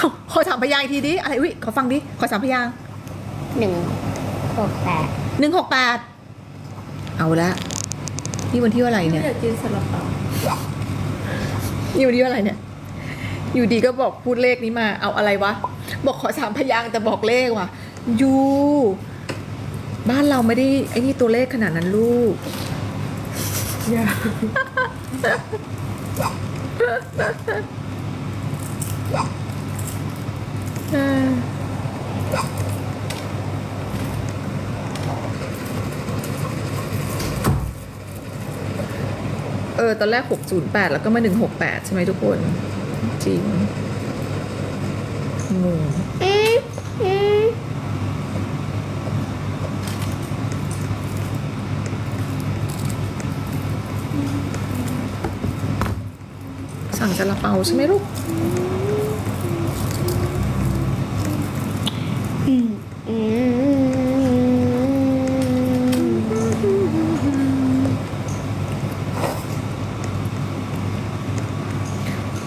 ขอขอสามพยางค์อีกทีดิอะไรอุ้ยขอฟังดิขอสามพยางค์หนึ่งหกแปดหนึ่งหกแปดเอาละนี่วันที่ว่าอะไรเนี่ย อยากกินซาลาเปานี่วันที่ว่าอะไรเนี่ย อยู่ดีก็บอกพูดเลขนี้มา เอาอะไรวะ บอกขอสามพยางค์แต่บอกเลขว่ะยู บ้านเราไม่ได้ไอ้นี่ตัวเลขขนาดนั้นลูก อย่าเออเออ ตอนแรก 608 แล้วก็มา 168 ใช่ไหมทุกคน จริงงงสั่งซาลาเปาใช่ไหมลูก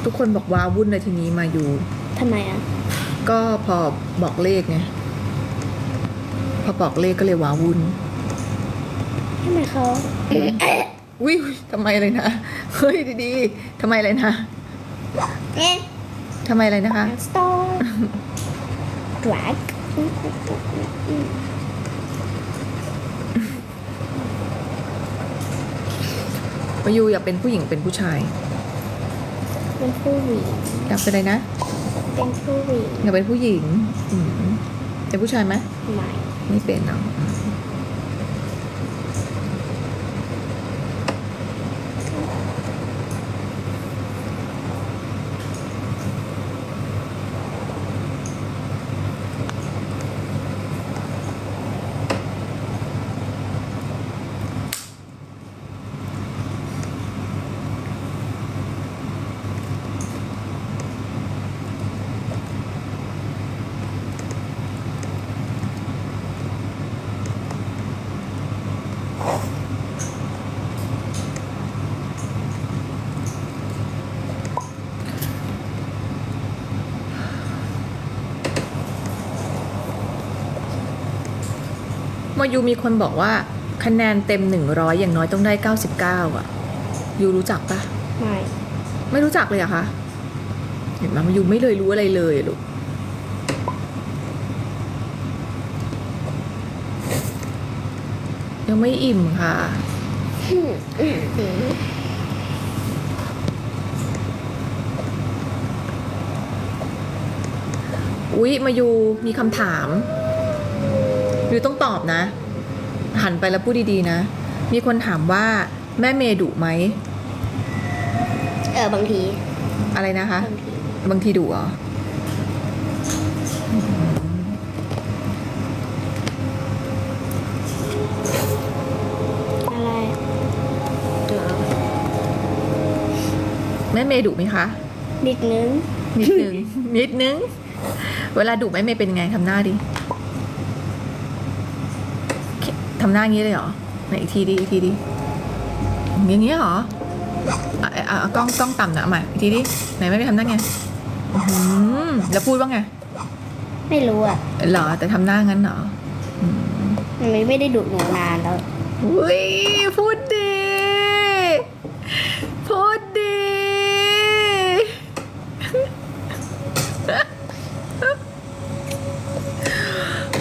ทุกคนบอกว้าวุ่นเลยทีนี้มาอยู่ ทำไมอะ ก็พอบอกเลขไงพอบอกเลขก็เลยว้าวุ่นทำไมเขาวิทำไมเลยนะเฮ้ยดีๆทำไมเลยนะเอ๊ะทำไมเลยนะคะสตอร์ดรากมายูอยากเป็นผู้หญิงเป็นผู้ชาย เป็นผู้หญิงอยากเป็นอะไรนะเป็นผู้หญิงอยากเป็นผู้หญิงอืมเป็นผู้ชายไหมใหม่ไม่เป็นเนาะ มายูมีคนบอกว่า คะแนนเต็มหนึ่งร้อยอย่างน้อยต้องได้เก้าสิบเก้าอะ ยูรู้จักปะใหม่ ไม่รู้จักเลยเหรอะคะ เห็นไหมมายูไม่เลยรู้อะไรเลยอะลูกยังไม่อิ่มค่ะอืมอืมอืมอุ๊ย มายูมีคำถาม ยูต้องตอบนะ หันไปแล้วพูดดีๆนะ มีคนถามว่าแม่เมย์ดุไหม เออบางทีอะไรนะคะ บางทีบางทีดุเหรอ อะไรเออแม่เมย์ดุไหมคะ นิดนึง นิดนึง นิดนึง เวลาดุแม่เมย์เป็นไงทำหน้าดิ ทำหน้าอย่างนี้เลยเหรอไหนอีกทีดิอีกทีดิอย่างเงี้ยเหรออะอะอะกล้องกล้องต่ำนะเอาใหม่อีกทีดิไหนแม่ไม่ทำหน้าไงอื้อหือแล้วพูดว่าไงไม่รู้อะเหรอแต่ทำหน้างั้นเหรอมันไม่ได้ดุหนูนานแล้ว อุ้ยพูดดีพูดดี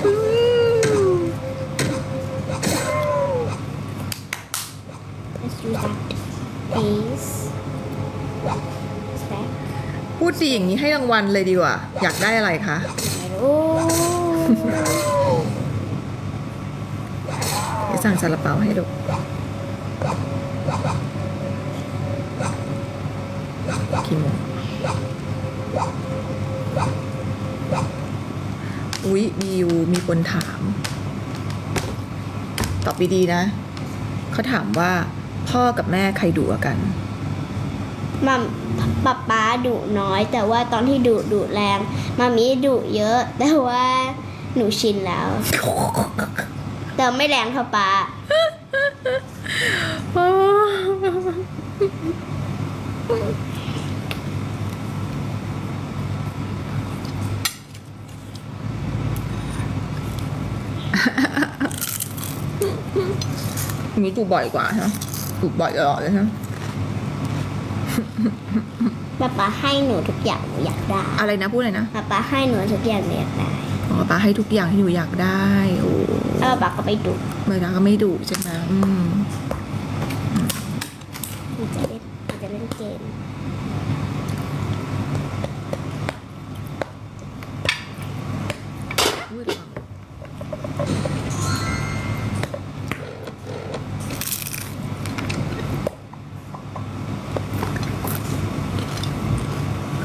อืม Let's do that Ace Stack พูดดีอย่างนี้ให้รางวัลเลยดีกว่า อยากได้อะไรคะไม่รู้เดี๋ยวสั่งซาลาเปาให้ดูกี่โมงอุ๊ยวิวมีคนถาม ตอบดีๆนะ เขาถามว่าพ่อกับแม่ใครดุกว่ากัน มัมป๊าป๊าดุน้อย แต่ว่าตอนที่ดุดุแรงมามีดุเยอะ แต่ว่าหนูชินแล้ว แต่ไม่แรงเท่าป๊ามีดุบ่อยกว่าใช่ไหมตุบ่อยตลอดเลยใช่ไหม ป๊าป๊าให้หนูทุกอย่างหนูอยากได้อะไรนะพูดอะไรนะป๊าป๊าให้หนูทุกอย่างหนูอยากได้อ๋อป้าให้ทุกอย่างที่หนูอยากได้โอ้แล้วป๊าก็ไปดูเมื่อดาก็ไม่ดุใช่ไหมอืม หนูจะเล่นหนูจะเล่นเกม อุ๊ยระวัง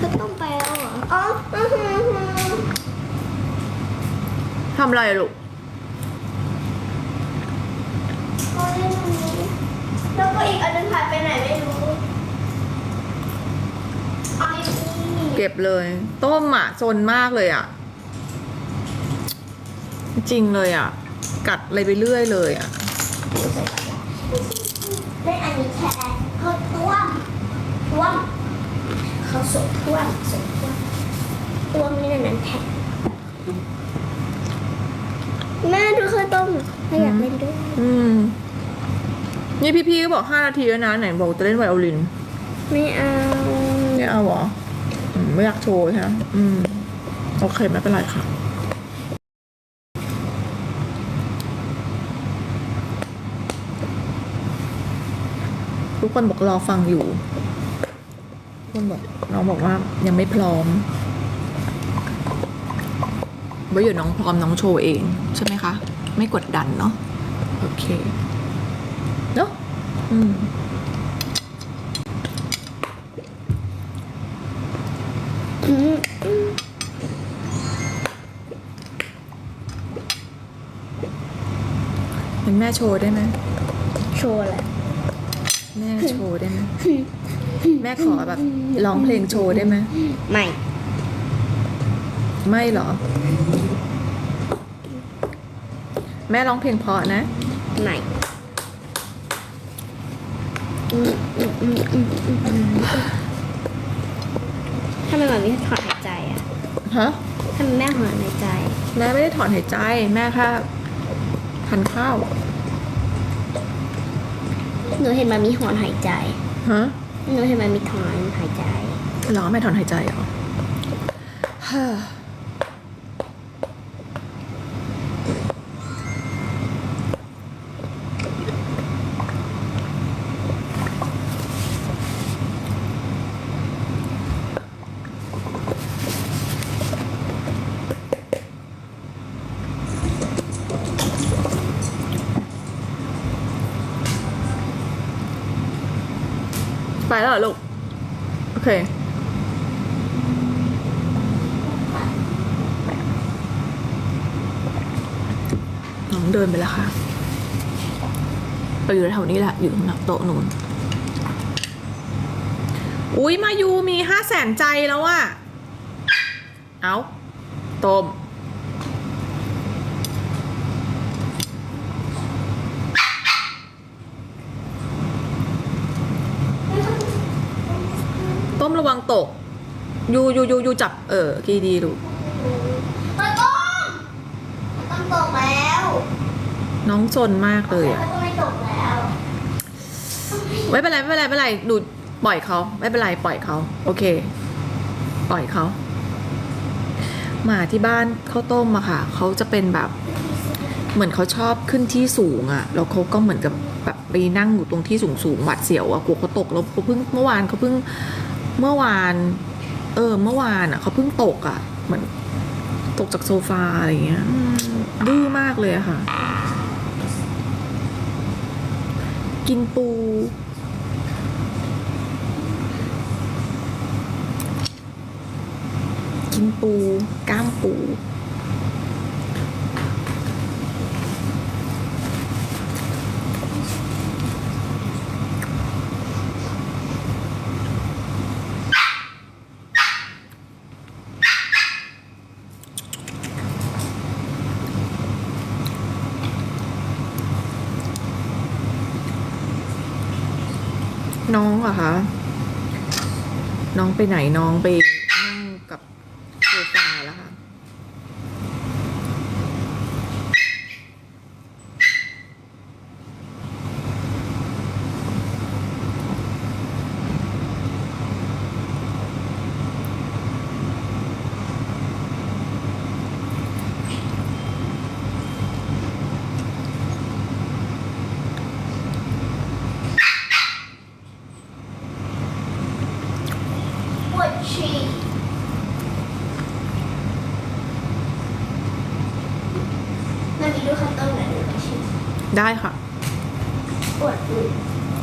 ก็ต้องไปแล้วเหรออ๋ออื้อหือหือ ทำ อะไรอะลูกเขาเล่นอันนี้แล้วก็อีกอันนึงหายไปไหนไม่รู้ไอ้นี่เก็บเลย ต้มอะซนมากเลยอะ จริงเลยอะ กัดอะไรไปเรื่อยเลยอะเล่นอันนี้แทนเขาต้วมต้วมเขาสดต้วมสดต้วมต้วมนี่นั่นแทน แม่ดูข้าวต้มไม่อยากเล่นด้วยอืม นี่พี่ๆก็บอกห้านาทีแล้วนะไหนบอกจะเล่นไวโอลินไม่เอาไม่เอาเหรออืมไม่อยากโชว์ใช่ไหมอืม โอเคไม่เป็นไรค่ะ ทุกคนบอกรอฟังอยู่ทุกคนบอกน้องบอกว่ายังไม่พร้อม ไว้เดี๋ยวน้องพร้อมน้องโชว์เอง ใช่ไหมคะ ไม่กดดันเนาะโอเคเนาะอืมอืมเป็นแม่โชว์ได้ไหมโชว์แหละแม่โชว์ได้ไหมแม่ขอแบบร้องเพลงโชว์ได้ไหมไม่ ไม่เหรอ แม่ร้องเพลงเพราะนะไม่อืมอืมอืมอืมอืมอืมทำไมแบบนี้ถอนหายใจอะฮะทำไมแม่ถอนหายใจ แม่ไม่ได้ถอนหายใจ แม่แค่ทานข้าว หนูเห็นมันมีถอนหายใจ ฮะ หนูเห็นมันมีถอนหายใจเหรอแม่ถอนหายใจเหรอฮ่ แล้วเหรอลูก โอเค น้องเดินไปแล้วค่ะ ไปอยู่แถวนี้แหละ อยู่ตรงหน้าโต๊ะนู้นอุ้ยมายูมีห้าแสนใจแล้วอะเอาต้ม ระวังตก ยูยูยูยูจับ เออกีดีลูกมันต้องมันต้องตกแล้ว น้องซนมากเลยอะมันต้องไม่ตกแล้ว ไม่เป็นไรไม่เป็นไรไม่เป็นไรดูปล่อยเขาไม่เป็นไรปล่อยเขาโอเค ปล่อยเขาหมาที่บ้านข้าวต้มอะค่ะเขาจะเป็นแบบ เหมือนเขาชอบขึ้นที่สูงอะแล้วเขาก็เหมือนกับแบบไปนั่งอยู่ตรงที่สูงสูงๆหวาดเสียวอะกลัวเขาตกแล้วเขาเพิ่งเมื่อวานเขาเพิ่ง เมื่อวาน เออ เมื่อวานอะเขาเพิ่งตกอะเหมือนตกจากโซฟาอะไรเงี้ยดื้อมากเลยอะค่ะ กินปู กินปู ก้ามปู น้องเหรอคะ น้องไปไหนน้องไปนั่งกับโซฟาแล้วค่ะ น กินด้วยข้าวต้มหน่อยหนูจะชิม ได้ค่ะ ปวดมือ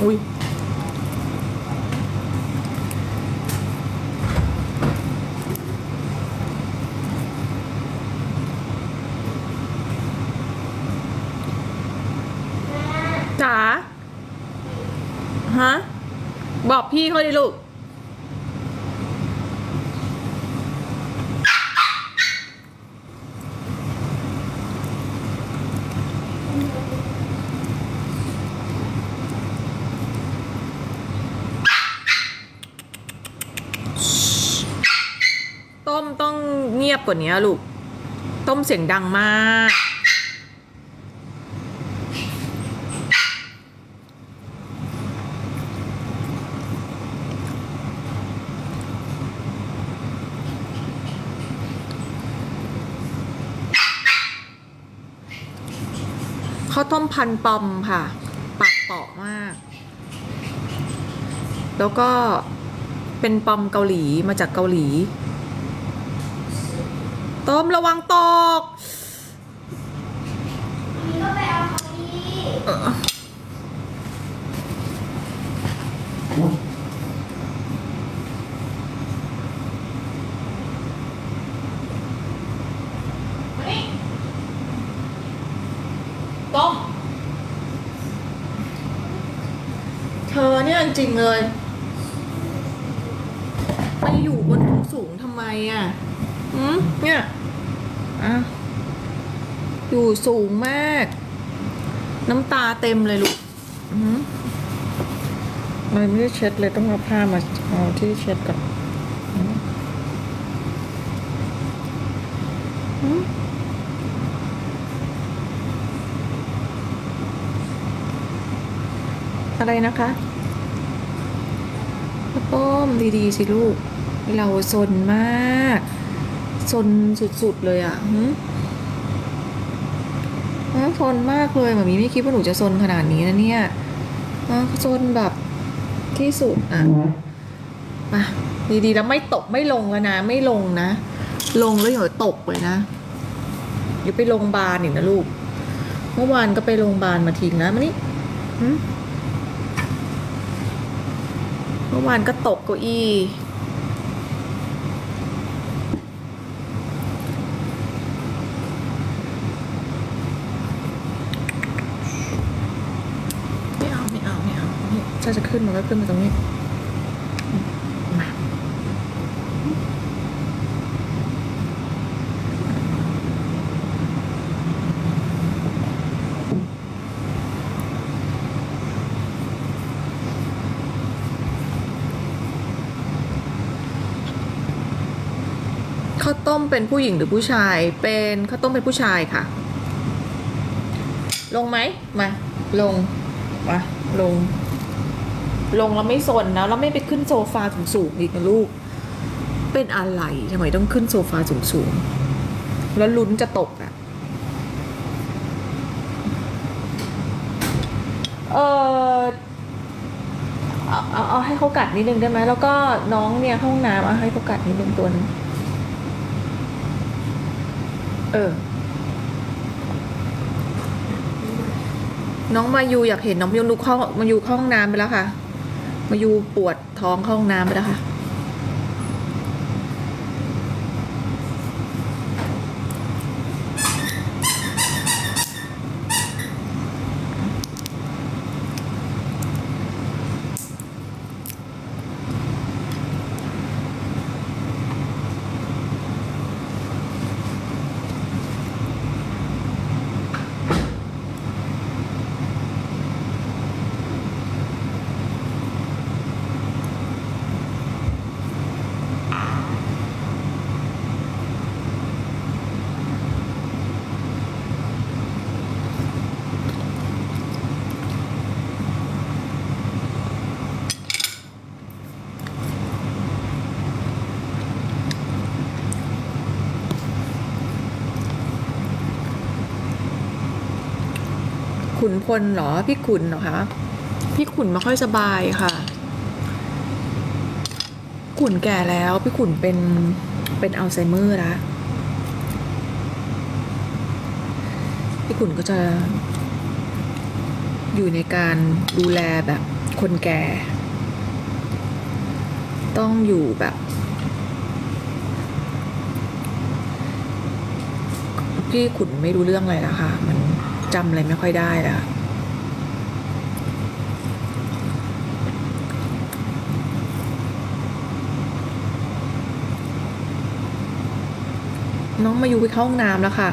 อุ้ยจ๋าฮะ บอกพี่เขาดิลูก ต้มต้องเงียบ กว่านี้ลูก ต้มเสียงดังมาก ข้าวต้มพันปอมค่ะ ปากเปาะมาก แล้วก็เป็นปอมเกาหลีมาจากเกาหลี ต้มระวังตกนี่ก็ไปเอาเขาดีเออต้มเธอเนี่ยจริงๆเลยไปอยู่บนสูงๆทำไมอะ อืมเนี่ย อะอยู่สูงมาก น้ำตาเต็มเลยลูกอือหือมันไม่ได้เช็ดเลยต้องเอาผ้ามาเอาที่เช็ดก่อนอะไรนะคะข้าวต้มดีๆสิลูก เราซนมาก ซนสุดๆเลยอะหืมซนมากเลยหมามีไม่คิดว่าหนูจะซนขนาดนี้นะเนี่ยซนแบบที่สุดอะมาดีๆแล้วไม่ตกไม่ลงแล้วนะไม่ลงนะ ลงแล้วเดี๋ยวตกเลยนะเดี๋ยวไปโรงพยาบาลอีกนะลูก เมื่อวานก็ไปโรงพยาบาลมาทิ้งนะมานี่เมื่อวานก็ตกเก้าอี้ ไม่เอาไม่เอาไม่เอานี่ ถ้าจะขึ้นมันก็ขึ้นมาตรงนี้มาข้าวต้มเป็นผู้หญิงหรือผู้ชาย เป็นข้าวต้มเป็นผู้ชายค่ะ ลงไหม มา ลง มา ลง ลงแล้วไม่สนนะแล้วไม่ไปขึ้นโซฟาสูงๆอีกนะลูก เป็นอะไรทำไมต้องขึ้นโซฟาสูงๆแล้วลุ้นจะตกอะเออเอาเอาเอาให้เขากัดนิดนึงได้ไหมแล้วก็น้องเนี่ยห้องน้ำเอาให้เขากัดนิดนึงตัวนึงเออ น้องมายูอยากเห็นน้องมายูลุกเข้ามายูเข้าห้องน้ำไปแล้วค่ะ มายูปวดท้องเข้าห้องน้ำไปแล้วค่ะ ขุนพลเหรอ พี่ขุนเหรอคะ พี่ขุนไม่ค่อยสบายค่ะ ขุนแก่แล้ว พี่ขุนเป็นเป็นอัลไซเมอร์ล้วพี่ขุนก็จะอยู่ในการดูแลแบบคนแก่ ต้องอยู่แบบพี่ขุนไม่รู้เรื่องอะไรแล้วค่ะมัน จำอะไรไม่ค่อยได้แล้วน้องมาอยู่ไปเข้าห้องน้ำแล้วค่ะ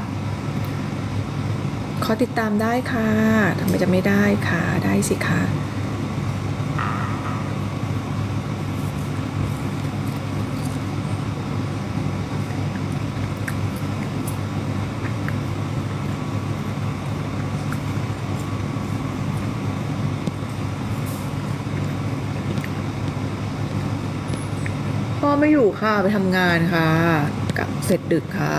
ขอติดตามได้ค่ะทำไมจะไม่ได้ค่ะ ได้สิคะ ไม่อยู่ค่ะไปทำงานค่ะกลับเสร็จดึกค่ะ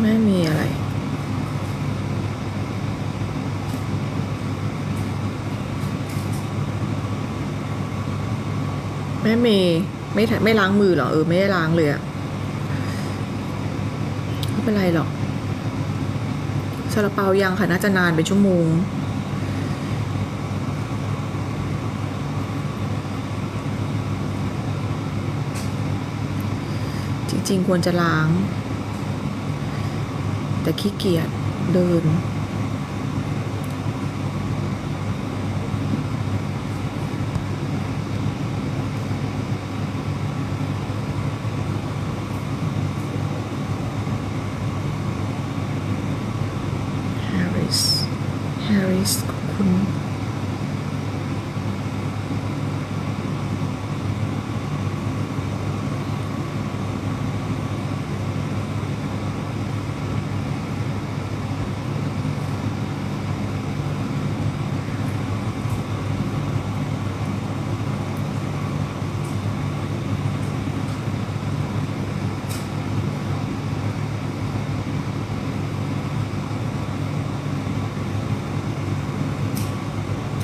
ไม่มีอะไรไม่มีไม่ไม่ล้างมือหรอเออ ไม่ได้ล้างเลยอะไม่เป็นไรหรอกซาลาเปายังค่ะ น่าจะนานเป็นชั่วโมงจริงๆควรจะล้าง แต่ขี้เกียจเดิน Harris Harris คุณ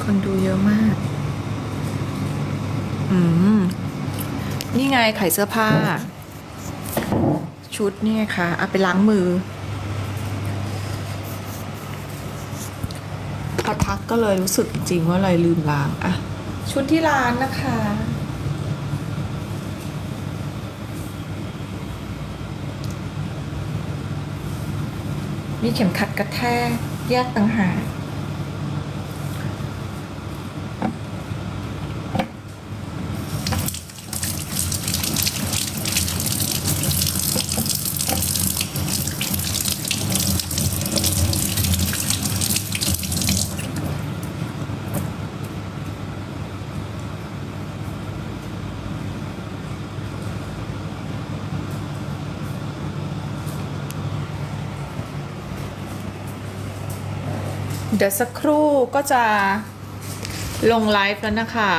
คนดู เยอะมาก อืม นี่ไงขายเสื้อผ้า ชุดนี่ไงคะเอาไปล้างมือพอทักก็เลยรู้สึกจริงว่าเลยลืมล้างอะชุดที่ร้านนะคะ มีเข็มขัดกระแทกแยกต่างหาก เดี๋ยวสักครู่ก็จะลงไลฟ์แล้วนะคะ